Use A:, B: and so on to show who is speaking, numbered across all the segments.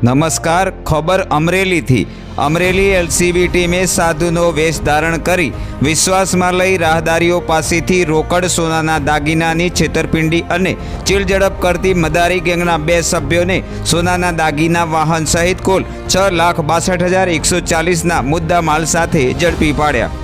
A: નમસ્કાર, ખબર અમરેલીથી. અમરેલી એલસીબી ટીમે સાધુનો વેશ ધારણ કરી વિશ્વાસમાં લઈ રાહદારીઓ પાસેથી રોકડ સોનાના દાગીનાની છેતરપિંડી અને ચીલઝડપ કરતી મદારી ગેંગના બે સભ્યોને સોનાના દાગીના વાહન સહિત કુલ છ લાખ બાસઠ હજાર એકસો ચાલીસના મુદ્દા માલ સાથે ઝડપી પાડ્યા.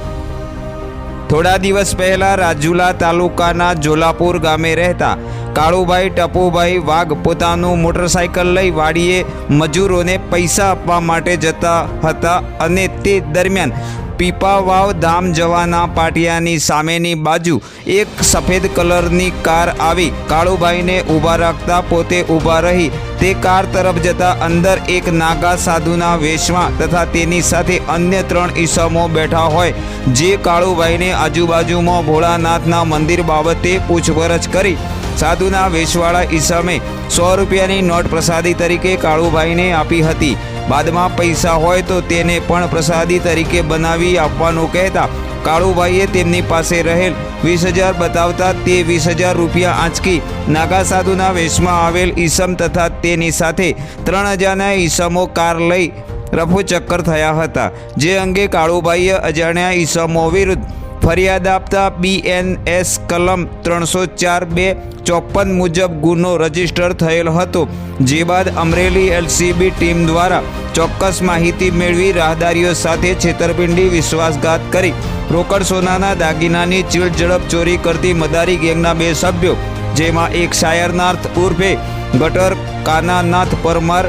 A: થોડા દિવસ પહેલા રાજુલા તાલુકાના જોલાપુર ગામે રહેતા કાળુભાઈ, ટપુભાઈ વાઘ પોતાનું મોટરસાયકલ લઈ વાડીએ મજૂરોને પૈસા આપવા માટે જતા હતા અને તે દરમિયાન પીપાવાવ ધામ જવાના પાટિયાની સામેની બાજુ એક સફેદ કલરની કાર આવી. કાળુભાઈને ઊભા રાખતા પોતે ઊભા રહી. તે કાર તરફ જતા અંદર એક નાગા સાધુના વેશમાં તથા તેની સાથે અન્ય ત્રણ ઈસમો બેઠા હોય. જે કાળુભાઈને આજુબાજુમાં ભોળાનાથના મંદિર બાબતે પૂછપરછ કરી. સાધુના વેશવાળા ઈસમે સો રૂપિયાની નોટ પ્રસાદી તરીકે કાળુભાઈને આપી હતી. બાદમાં પૈસા હોય તો તેને પણ પ્રસાદી તરીકે બનાવી આપવાનું કહેતા કાળુભાઈએ તેમની પાસે રહેલ વીસ હજાર બતાવતા તે વીસ હજાર રૂપિયા આંચકી નાગા સાધુના વેશમાં આવેલ ઈસમ તથા તેની સાથે ત્રણ હજારના ઈસમો કાર લઈ રફુ ચક્કર થયા હતા, જે અંગે કાળુભાઈએ અજાણ્યા ઈસમો વિરુદ્ધ ફરિયાદ આપતા બીએનએસ કલમ ત્રણસો ચાર બે ચોપન મુજબ ગુનો રજિસ્ટર થયેલ હતો. જે બાદ અમરેલી એલસીબી ટીમ દ્વારા ચોક્કસ માહિતી મેળવી રાહદારીઓ સાથે છેતરપિંડી, વિશ્વાસઘાત કરી રોકડ સોનાના દાગીનાની ચીડ ઝડપ ચોરી કરતી મદારી ગેંગના બે સભ્યો, જેમાં એક શાયરનાથ ઉર્ફે ગટર કાનાનાથ પરમાર,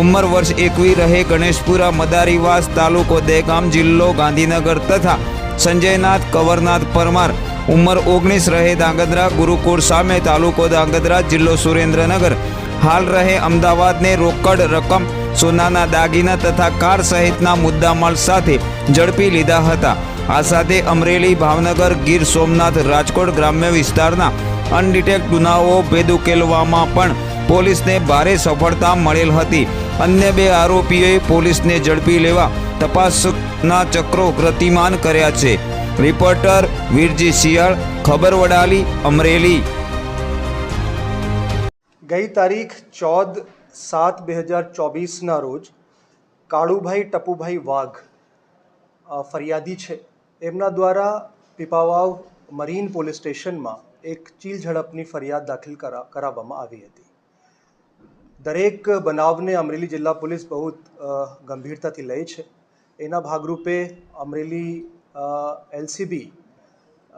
A: ઉંમર વર્ષ એકવી રહે ગણેશપુરા, મદારીવાસ તાલુકો દહેગામ જિલ્લો ગાંધીનગર તથા સંજયનાથ, કવરનાથ, પરમાર. ઉંમર ઓગણીસ રહે ધાંગધ્રા ગુરુકુળ સામે તાલુકો ધાંગધ્રા જિલ્લો સુરેન્દ્રનગર. હાલ રહે અમદાવાદને રોકડ રકમ, સોનાના દાગીના તથા કાર સહિતના મુદ્દામાલ સાથે ઝડપી લીધા હતા. આ સાથે અમરેલી, ભાવનગર, ગીર સોમનાથ, રાજકોટ ગ્રામ્ય વિસ્તારના અનડિટેક્ટ ગુનાઓ ભેદ ઉકેલવામાં પણ પોલીસને ભારે સફળતા મળેલ હતી. અન્ય બે આરોપીઓએ પોલીસને ઝડપી લેવા તપાસના ચક્રો ગતિમાન કર્યા છે. રિપોર્ટર વીરજી શિયાળ ખબર વડાલી અમરેલી.
B: ગઈ તારીખ ચૌદ સાત બે હજાર ચોવીસના રોજ કાળુભાઈ ટપુભાઈ વાઘ ફરિયાદી છે. એમના દ્વારા પીપાવાવ મરીન પોલીસ સ્ટેશનમાં એક ચીલ ઝડપની ફરિયાદ દાખલ કરા, કરાવવામાં આવી હતી. દરેક બનાવને અમરેલી જિલ્લા પોલીસ બહુ ગંભીરતાથી લે છે. એના ભાગરૂપે અમરેલી એલસીબી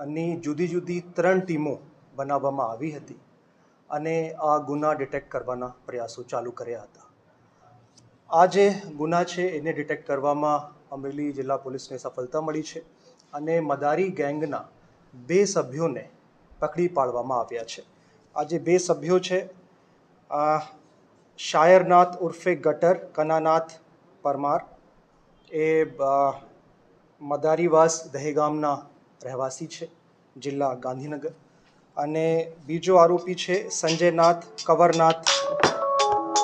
B: ની જુદી જુદી ત્રણ ટીમો બનાવવામાં આવી હતી અને આ ગુના ડિટેક્ટ કરવાના પ્રયાસો ચાલુ કર્યા હતા. આ જે ગુના છે એને ડિટેક્ટ કરવામાં અમરેલી જિલ્લા પોલીસને સફળતા મળી છે અને મદારી ગેંગના બે સભ્યોને પકડી પાડવામાં આવ્યા છે. આ જે બે સભ્યો છે શાયરનાથ ઉર્ફે ગટર કનાનાથ પરમાર એ મદારીવાસ દહેગામના રહેવાસી છે, જિલ્લા ગાંધીનગર. અને બીજો આરોપી છે સંજયનાથ કવરનાથ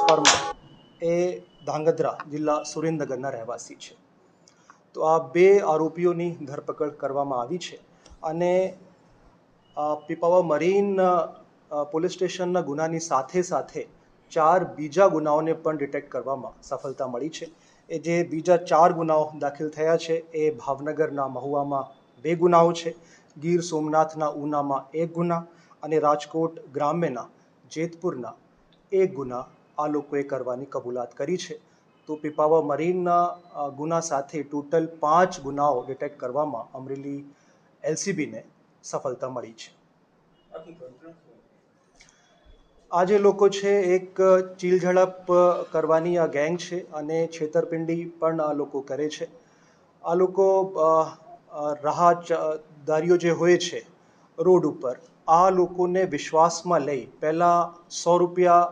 B: પરમાર. એ ધાંગધ્રા જિલ્લા સુરેન્દ્રનગરના રહેવાસી છે. તો આ બે આરોપીઓની ધરપકડ કરવામાં આવી છે અને પીપાવા મરીન પોલીસ સ્ટેશનના ગુનાની સાથે સાથે ચાર બીજા ગુનાઓને પણ ડિટેક્ટ કરવામાં સફળતા મળી છે. એ જે બીજા ચાર ગુનાઓ દાખલ થયા છે, એ ભાવનગરના મહુવામાં બે ગુનાઓ છે, ગીર સોમનાથના ઉનામાં એક ગુના અને રાજકોટ ગ્રામ્યના જેતપુરના એક ગુના આ લોકોએ કરવાની કબૂલાત કરી છે. તો પીપાવા મરીનના ગુના સાથે ટોટલ પાંચ ગુનાઓ ડિટેક્ટ કરવામાં અમરેલી એલસીબીને સફળતા મળી છે. આ જે લોકો છે એક ચીલ ઝડપ કરવાની આ ગેંગ છે અને છેતરપિંડી પણ આ લોકો કરે છે. આ લોકો રાહદારીઓ જે હોય છે રોડ ઉપર, આ લોકોને વિશ્વાસમાં લઈ પહેલાં સો રૂપિયા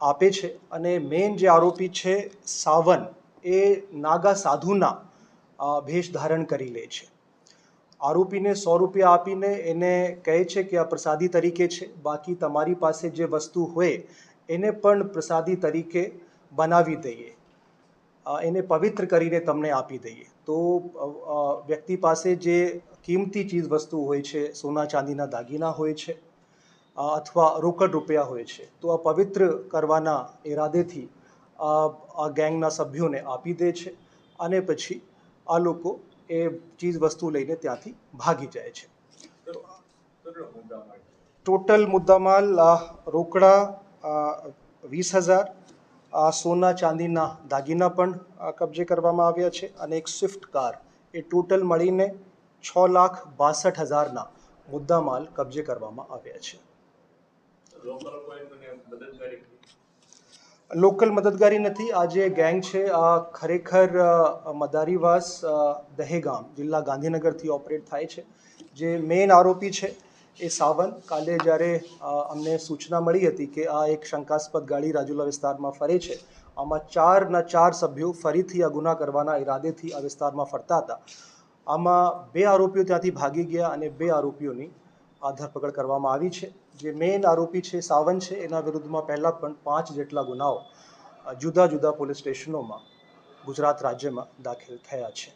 B: આપે છે અને મેઇન જે આરોપી છે સાવન, એ નાગા સાધુના ભેષ ધારણ કરી લે છે. આરોપીને સો રૂપિયા આપીને એને કહે છે કે આ પ્રસાદી તરીકે છે. બાકી તમારી પાસે જે વસ્તુ હોય એને પણ પ્રસાદી તરીકે બનાવી દઈએ. એને પવિત્ર કરીને તમને આપી દઈએ. તો વ્યક્તિ પાસે જે કિંમતી ચીજ વસ્તુ હોય છે, સોના ચાંદીના દાગીના હોય છે અથવા રોકડ રૂપિયા હોય છે, તો આ પવિત્ર કરવાના ઈરાદેથી આ ગેંગના સભ્યોને આપી દે છે. અને પછી આ લોકો એ ચીજ વસ્તુ લઈને ત્યાંથી ભાગી જાય છે. ટોટલ મુદ્દામાલ રોકડા વીસ હજાર સોના ચાંદીના દાગીના પણ કબજે કરવામાં આવ્યા છે અને એક સ્વિફ્ટ કાર એ ટોટલ મળીને છ લાખ બાસઠ હજારના મુદ્દામાલ કબજે કરવામાં આવ્યા છે. લોકલ મદદગારી નથી. આ જે ગેંગ છે, આ ખરેખર મદારીવાસ દહેગામ જિલ્લા ગાંધીનગરથી ઓપરેટ થાય છે. જે મેઇન આરોપી છે એ સાવન. કાલે જ્યારે અમને સૂચના મળી હતી કે આ એક શંકાસ્પદ ગાડી રાજુલા વિસ્તારમાં ફરે છે, આમાં ચારના ચાર સભ્યો ફરીથી આ ગુના કરવાના ઈરાદેથી આ વિસ્તારમાં ફરતા હતા. આમાં બે આરોપીઓ ત્યાંથી ભાગી ગયા અને બે આરોપીઓની આ ધરપકડ કરવામાં આવી છે. જે મેઇન આરોપી છે, સાવન છે, એના વિરુદ્ધમાં પહેલાં પણ પાંચ જેટલા ગુનાઓ જુદા જુદા પોલીસ સ્ટેશનોમાં ગુજરાત રાજ્યમાં દાખલ થયા છે.